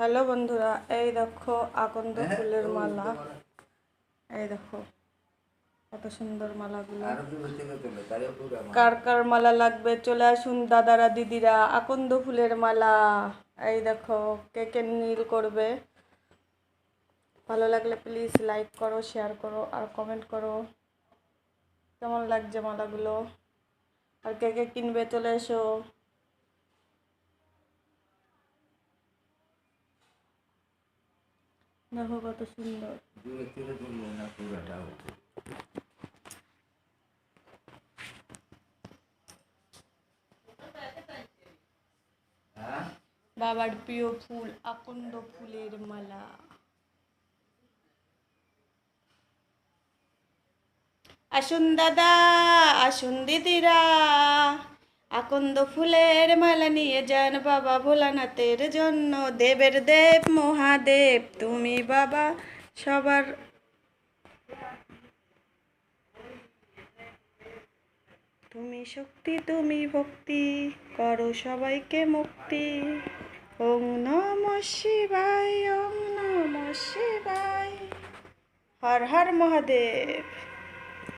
Hello বন্ধুরা এই দেখো আকন্দ ফুলের মালা। এই দেখো কত সুন্দর মালাগুলো। কার কার মালা লাগবে চলে আসুন দাদারা দিদিরা আকন্দ ফুলের মালা। এই দেখো কে কে নীল করবে। ভালো লাগলে প্লিজ লাইক করো শেয়ার করো আর কমেন্ট করো। কেমন লাগছে মালাগুলো? আর কে কে কিনবে চলে এসো। দেখো কত সুন্দর। দূরে থেকে তুললে না পুরোটা হ্যাঁ? বাবার প্রিয় ফুল আকন্দ ফুলের মালা। আসুন দাদা আসুন দিদিরা। আকন্দ ফুলের মালা নিয়ে যান বাবা ভোলানাথের জন্য। দেবের দেব, মহাদেব, তুমি বাবা সবার তুমি শক্তি, তুমি ভক্তি, করো সবাইকে মুক্তি। ওম নম শিবায়, ওম নম শিবায়। হর হর মহাদেব।